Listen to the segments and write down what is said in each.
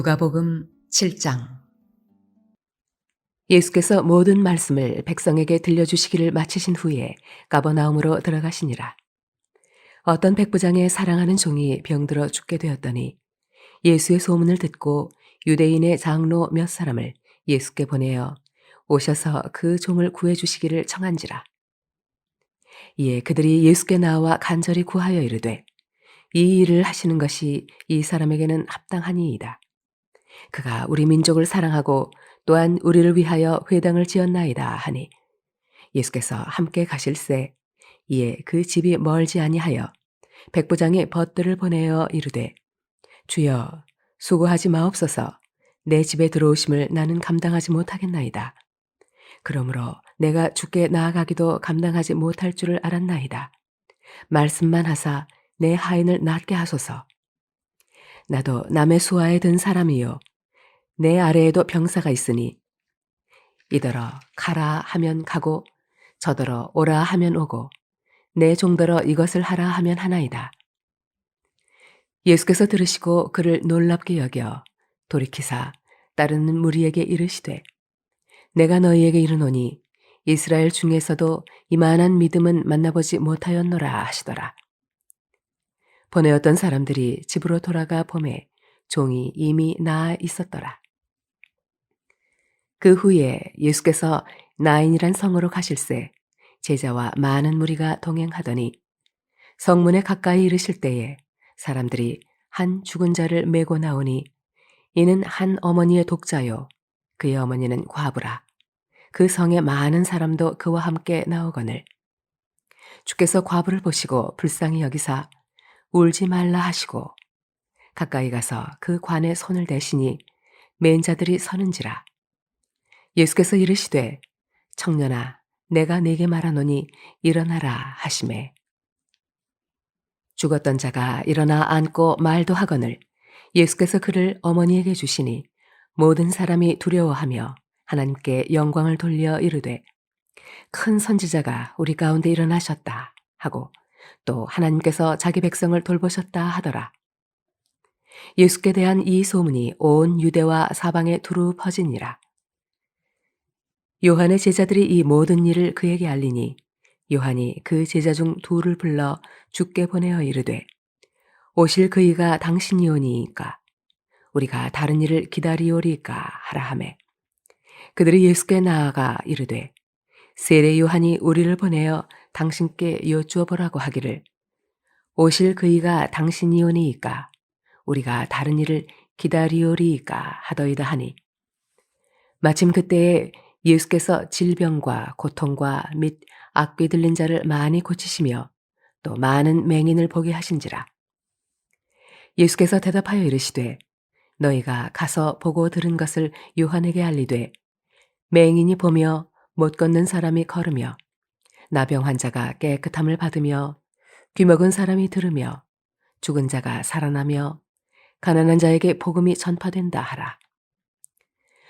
누가복음 7장 예수께서 모든 말씀을 백성에게 들려주시기를 마치신 후에 가버나움으로 들어가시니라. 어떤 백부장의 사랑하는 종이 병들어 죽게 되었더니 예수의 소문을 듣고 유대인의 장로 몇 사람을 예수께 보내어 오셔서 그 종을 구해 주시기를 청한지라. 이에 그들이 예수께 나와 간절히 구하여 이르되 이 일을 하시는 것이 이 사람에게는 합당하니이다. 그가 우리 민족을 사랑하고 또한 우리를 위하여 회당을 지었나이다 하니 예수께서 함께 가실새 이에 그 집이 멀지 아니하여 백부장이 벗들을 보내어 이르되 주여 수고하지 마옵소서 내 집에 들어오심을 나는 감당하지 못하겠나이다. 그러므로 내가 주께 나아가기도 감당하지 못할 줄을 알았나이다. 말씀만 하사 내 하인을 낫게 하소서. 나도 남의 수하에 든 사람이요 내 아래에도 병사가 있으니 이더러 가라 하면 가고 저더러 오라 하면 오고 내 종더러 이것을 하라 하면 하나이다. 예수께서 들으시고 그를 놀랍게 여겨 돌이키사 따르는 무리에게 이르시되 내가 너희에게 이르노니 이스라엘 중에서도 이만한 믿음은 만나보지 못하였노라 하시더라. 보내었던 사람들이 집으로 돌아가 봄에 종이 이미 나아 있었더라. 그 후에 예수께서 나인이란 성으로 가실새 제자와 많은 무리가 동행하더니 성문에 가까이 이르실 때에 사람들이 한 죽은 자를 메고 나오니 이는 한 어머니의 독자요 그의 어머니는 과부라. 그 성에 많은 사람도 그와 함께 나오거늘. 주께서 과부를 보시고 불쌍히 여기사 울지 말라 하시고 가까이 가서 그 관에 손을 대시니 맨 자들이 서는지라 예수께서 이르시되 청년아 내가 네게 말하노니 일어나라 하심에 죽었던 자가 일어나 앉고 말도 하거늘 예수께서 그를 어머니에게 주시니 모든 사람이 두려워하며 하나님께 영광을 돌려 이르되 큰 선지자가 우리 가운데 일어나셨다 하고 또 하나님께서 자기 백성을 돌보셨다 하더라. 예수께 대한 이 소문이 온 유대와 사방에 두루 퍼지니라. 요한의 제자들이 이 모든 일을 그에게 알리니 요한이 그 제자 중 둘을 불러 죽게 보내어 이르되 오실 그이가 당신이오니이까? 우리가 다른 일을 기다리오리까 하라 하매. 그들이 예수께 나아가 이르되 세례 요한이 우리를 보내어 당신께 여쭈어 보라고 하기를 오실 그이가 당신이오니이까? 우리가 다른 일을 기다리오리이까 하더이다 하니. 마침 그때에 예수께서 질병과 고통과 및 악귀 들린 자를 많이 고치시며 또 많은 맹인을 보게 하신지라. 예수께서 대답하여 이르시되 너희가 가서 보고 들은 것을 요한에게 알리되 맹인이 보며 못 걷는 사람이 걸으며 나병 환자가 깨끗함을 받으며 귀먹은 사람이 들으며 죽은 자가 살아나며 가난한 자에게 복음이 전파된다 하라.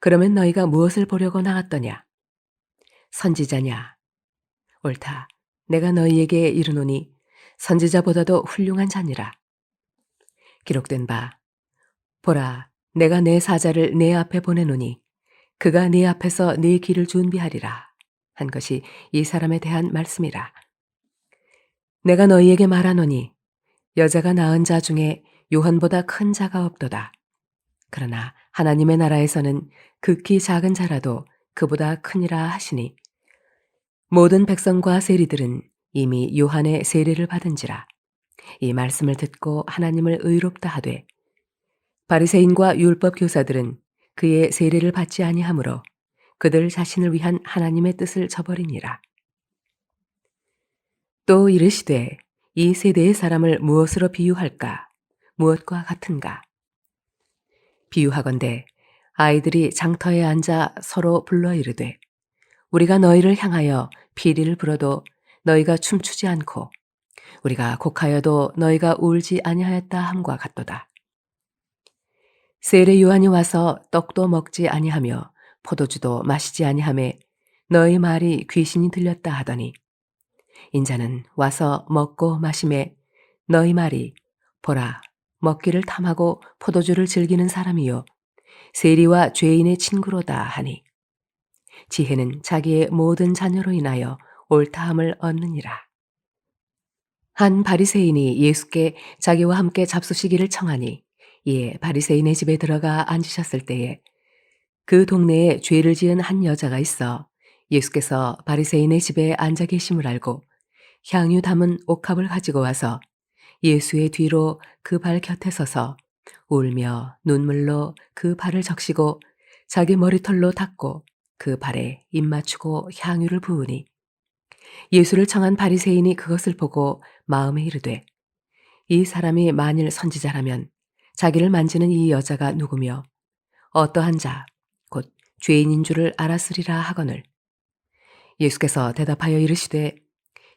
그러면 너희가 무엇을 보려고 나갔더냐? 선지자냐? 옳다. 내가 너희에게 이르노니 선지자보다도 훌륭한 자니라. 기록된 바 보라 내가 내 사자를 내 앞에 보내노니 그가 네 앞에서 네 길을 준비하리라 한 것이 이 사람에 대한 말씀이라. 내가 너희에게 말하노니 여자가 낳은 자 중에 요한보다 큰 자가 없도다. 그러나 하나님의 나라에서는 극히 작은 자라도 그보다 크니라 하시니 모든 백성과 세리들은 이미 요한의 세례를 받은지라. 이 말씀을 듣고 하나님을 의롭다 하되 바리새인과 율법 교사들은 그의 세례를 받지 아니하므로 그들 자신을 위한 하나님의 뜻을 저버리니라. 또 이르시되 이 세대의 사람을 무엇으로 비유할까? 무엇과 같은가 비유하건대 아이들이 장터에 앉아 서로 불러 이르되 우리가 너희를 향하여 피리를 불어도 너희가 춤추지 않고 우리가 곡하여도 너희가 울지 아니하였다 함과 같도다. 세례 요한이 와서 떡도 먹지 아니하며 포도주도 마시지 아니하매 너희 말이 귀신이 들렸다 하더니 인자는 와서 먹고 마심에 너희 말이 보라 먹기를 탐하고 포도주를 즐기는 사람이요 세리와 죄인의 친구로다 하니 지혜는 자기의 모든 자녀로 인하여 옳다함을 얻느니라. 한 바리새인이 예수께 자기와 함께 잡수시기를 청하니 이에 바리새인의 집에 들어가 앉으셨을 때에 그 동네에 죄를 지은 한 여자가 있어 예수께서 바리새인의 집에 앉아 계심을 알고 향유 담은 옥합을 가지고 와서 예수의 뒤로 그 발 곁에 서서 울며 눈물로 그 발을 적시고 자기 머리털로 닦고 그 발에 입 맞추고 향유를 부으니 예수를 청한 바리새인이 그것을 보고 마음에 이르되 이 사람이 만일 선지자라면 자기를 만지는 이 여자가 누구며 어떠한 자 곧 죄인인 줄을 알았으리라 하거늘. 예수께서 대답하여 이르시되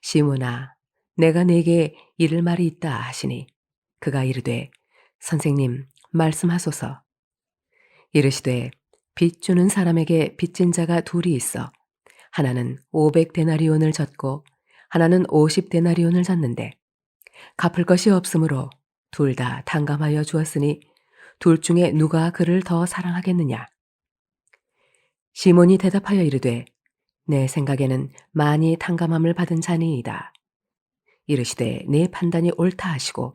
시몬아 내가 네게 이를 말이 있다 하시니 그가 이르되 선생님 말씀하소서. 이르시되 빚 주는 사람에게 빚진 자가 둘이 있어. 하나는 500데나리온을 졌고 하나는 50데나리온을 졌는데 갚을 것이 없으므로 둘다 탕감하여 주었으니 둘 중에 누가 그를 더 사랑하겠느냐? 시몬이 대답하여 이르되 내 생각에는 많이 탕감함을 받은 자니이다 이르시되 내 판단이 옳다 하시고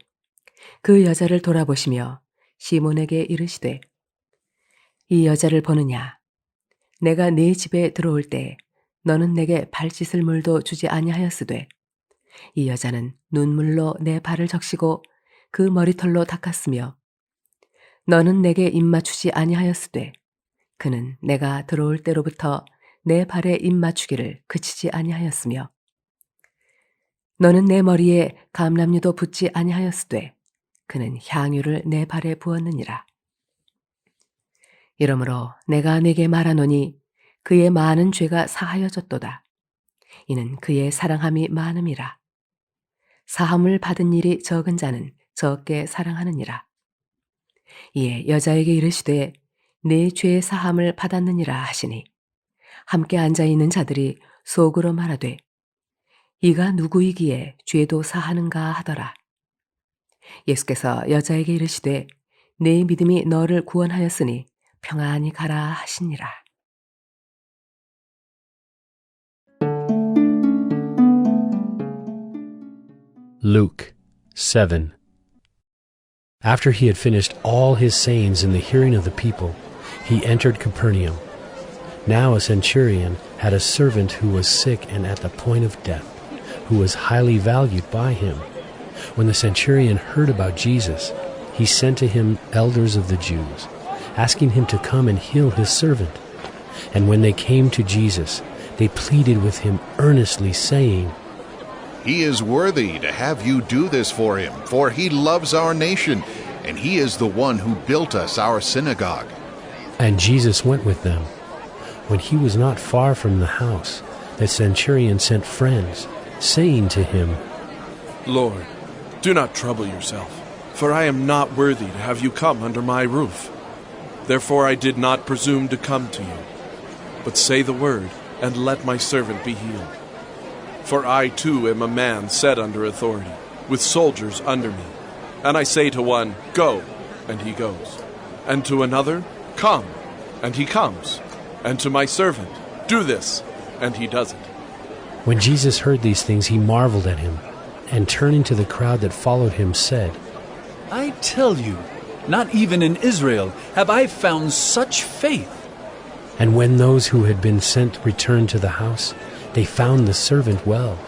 그 여자를 돌아보시며 시몬에게 이르시되 이 여자를 보느냐? 내가 네 집에 들어올 때 너는 내게 발 씻을 물도 주지 아니하였으되 이 여자는 눈물로 내 발을 적시고 그 머리털로 닦았으며 너는 내게 입맞추지 아니하였으되 그는 내가 들어올 때로부터 내 발에 입맞추기를 그치지 아니하였으며 너는 내 머리에 감람류도 붙지 아니하였으되 그는 향유를 내 발에 부었느니라. 이러므로 내가 내게 말하노니 그의 많은 죄가 사하여졌도다. 이는 그의 사랑함이 많음이라. 사함을 받은 일이 적은 자는 적게 사랑하느니라. 이에 여자에게 이르시되 내 죄의 사함을 받았느니라 하시니 함께 앉아 있는 자들이 속으로 말하되 이가 누구이기에 죄도 사하는가 하더라. 예수께서 여자에게 이르시되 내 믿음이 너를 구원하였으니 평안히 가라 하시니라. Luke 7. After he had finished all his sayings in the hearing of the people, he entered Capernaum. Now a centurion had a servant who was sick and at the point of death, who was highly valued by him. When the centurion heard about Jesus, he sent to him elders of the Jews, asking him to come and heal his servant. And when they came to Jesus, they pleaded with him earnestly, saying, He is worthy to have you do this for him, for he loves our nation, and he is the one who built us our synagogue. And Jesus went with them. When he was not far from the house, the centurion sent friends, saying to him, Lord, do not trouble yourself, for I am not worthy to have you come under my roof. Therefore I did not presume to come to you. But say the word, and let my servant be healed. For I too am a man set under authority, with soldiers under me. And I say to one, Go, and he goes. And to another, Come, and he comes. And to my servant, Do this, and he does it. When Jesus heard these things, he marveled at him, and turning to the crowd that followed him, said, I tell you, not even in Israel have I found such faith. And when those who had been sent returned to the house, they found the servant well.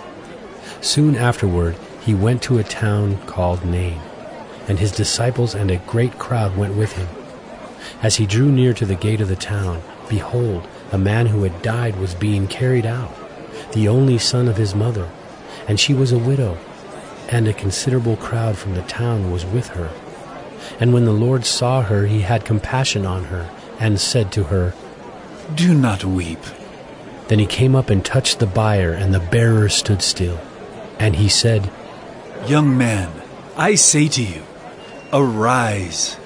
Soon afterward, he went to a town called Nain, and his disciples and a great crowd went with him. As he drew near to the gate of the town, behold, a man who had died was being carried out, the only son of his mother, and she was a widow, and a considerable crowd from the town was with her. And when the Lord saw her, he had compassion on her, and said to her, Do not weep. Then he came up and touched the bier, and the bearer stood still. And he said, Young man, I say to you, arise.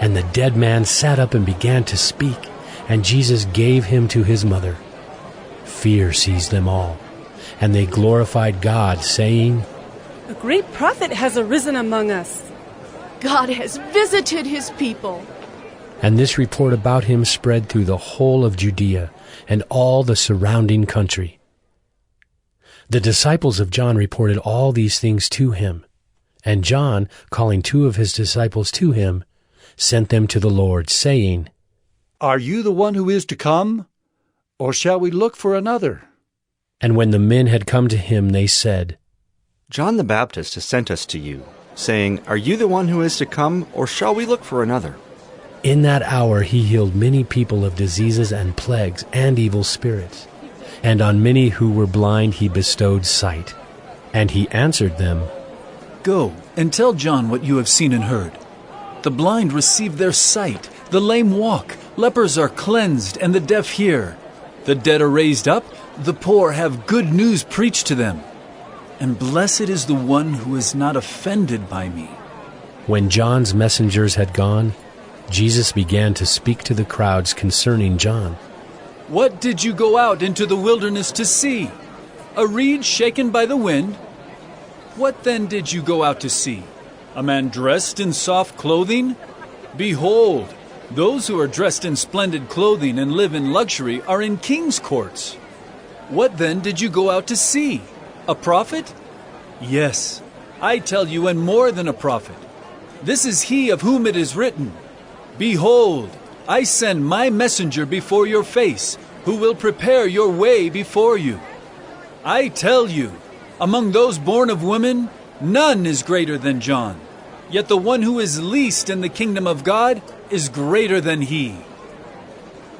And the dead man sat up and began to speak, and Jesus gave him to his mother. Fear seized them all, and they glorified God, saying, A great prophet has arisen among us. God has visited his people. And this report about him spread through the whole of Judea and all the surrounding country. The disciples of John reported all these things to him. And John, calling two of his disciples to him, sent them to the Lord, saying, Are you the one who is to come? Or shall we look for another? And when the men had come to him, they said, John the Baptist has sent us to you, saying, Are you the one who is to come, or shall we look for another? In that hour he healed many people of diseases and plagues and evil spirits. And on many who were blind he bestowed sight. And he answered them, Go and tell John what you have seen and heard. The blind receive their sight, the lame walk, lepers are cleansed, and the deaf hear. The dead are raised up, the poor have good news preached to them. And blessed is the one who is not offended by me. When John's messengers had gone, Jesus began to speak to the crowds concerning John. What did you go out into the wilderness to see? A reed shaken by the wind? What then did you go out to see? A man dressed in soft clothing? Behold, those who are dressed in splendid clothing and live in luxury are in king's courts. What then did you go out to see? A prophet? Yes, I tell you, and more than a prophet. This is he of whom it is written Behold, I send my messenger before your face, who will prepare your way before you. I tell you, among those born of women, none is greater than John. Yet the one who is least in the kingdom of God is greater than he.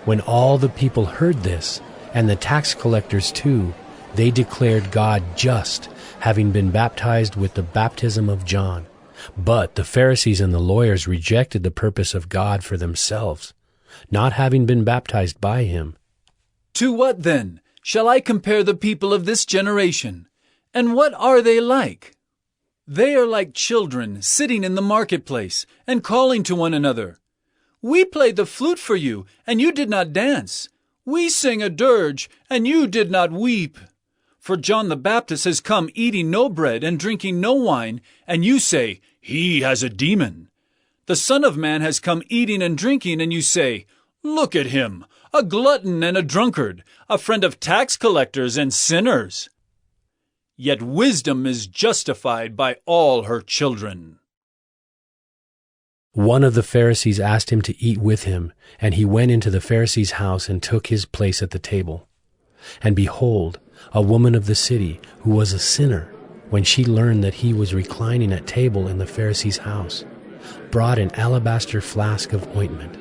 When all the people heard this, and the tax collectors too, they declared God just, having been baptized with the baptism of John. But the Pharisees and the lawyers rejected the purpose of God for themselves, not having been baptized by him. To what then shall I compare the people of this generation? And what are they like? They are like children sitting in the marketplace and calling to one another. We played the flute for you, and you did not dance. We sang a dirge, and you did not weep. For John the Baptist has come eating no bread and drinking no wine, and you say, He has a demon. The Son of Man has come eating and drinking, and you say, Look at him, a glutton and a drunkard, a friend of tax collectors and sinners. Yet wisdom is justified by all her children. One of the Pharisees asked him to eat with him, and he went into the Pharisee's house and took his place at the table. And behold, a woman of the city, who was a sinner, when she learned that he was reclining at table in the Pharisee's house, brought an alabaster flask of ointment.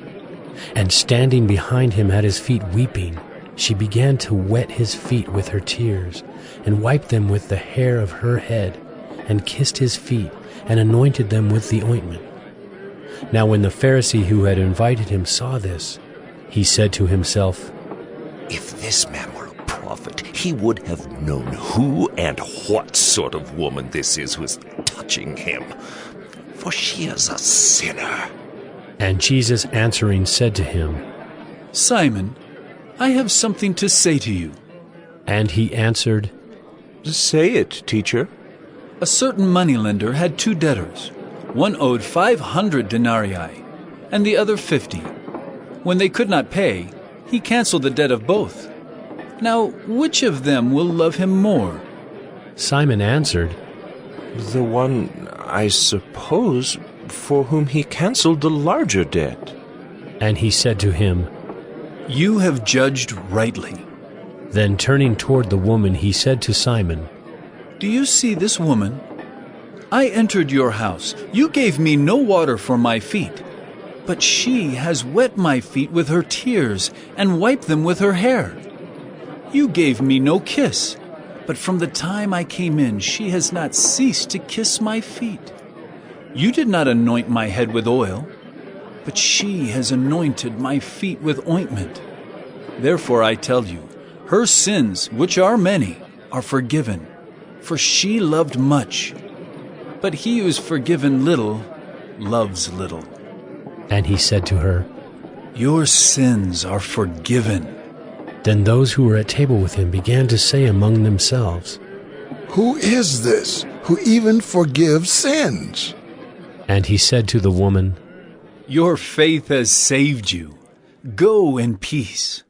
And standing behind him at his feet weeping, she began to wet his feet with her tears, and wiped them with the hair of her head, and kissed his feet, and anointed them with the ointment. Now when the Pharisee who had invited him saw this, he said to himself, If this man were a prophet, he would have known who and what sort of woman this is who is touching him, for she is a sinner. And Jesus answering said to him, Simon, I have something to say to you. And he answered, Say it, teacher. A certain moneylender had two debtors. One owed five hundred denarii, and the other fifty. When they could not pay, he canceled the debt of both. Now, which of them will love him more? Simon answered, The one, I suppose, for whom he cancelled the larger debt. And he said to him, You have judged rightly. Then turning toward the woman, he said to Simon, Do you see this woman? I entered your house. You gave me no water for my feet. But she has wet my feet with her tears and wiped them with her hair. You gave me no kiss. But from the time I came in, she has not ceased to kiss my feet. You did not anoint my head with oil, but she has anointed my feet with ointment. Therefore I tell you, her sins, which are many, are forgiven, for she loved much. But he who is forgiven little loves little. And he said to her, Your sins are forgiven. Then those who were at table with him began to say among themselves, Who is this who even forgives sins? And he said to the woman, Your faith has saved you. Go in peace.